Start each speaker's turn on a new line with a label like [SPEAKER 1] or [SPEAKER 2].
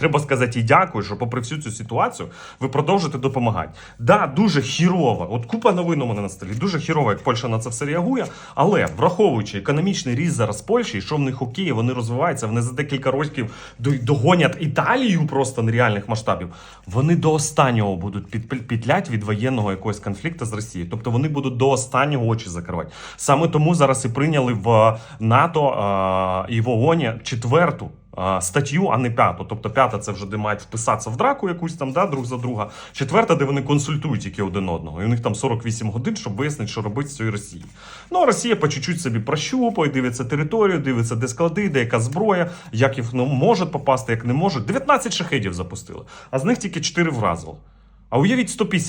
[SPEAKER 1] Треба сказати їй дякую, що попри всю цю ситуацію ви продовжуєте допомагати. Да, дуже хірово. От купа новин у мене на столі. Дуже хірово, як Польща на це все реагує. Але враховуючи економічний ріст зараз Польщі, і що в них окей, вони розвиваються, вони за декілька років до- догонять Італію просто нереальних масштабів. Вони до останнього будуть під, підлять від воєнного якогось конфлікту з Росією. Тобто вони будуть до останнього очі закривати. Саме тому зараз і прийняли в НАТО а, і в ООНі четверту статтю, а не п'яту. Тобто п'ята це вже де мають вписатися в драку якусь там, да, друг за друга. Четверта, де вони консультують тільки один одного. І у них там 48 годин, щоб вияснити, що робити з цією Росією. Ну а Росія по чуть-чуть собі прощупує, дивиться територію, дивиться, де склади, де яка зброя, як їх ну, можуть попасти, як не можуть. 19 шахедів запустили, а з них тільки 4 вразили. А уявіть 150.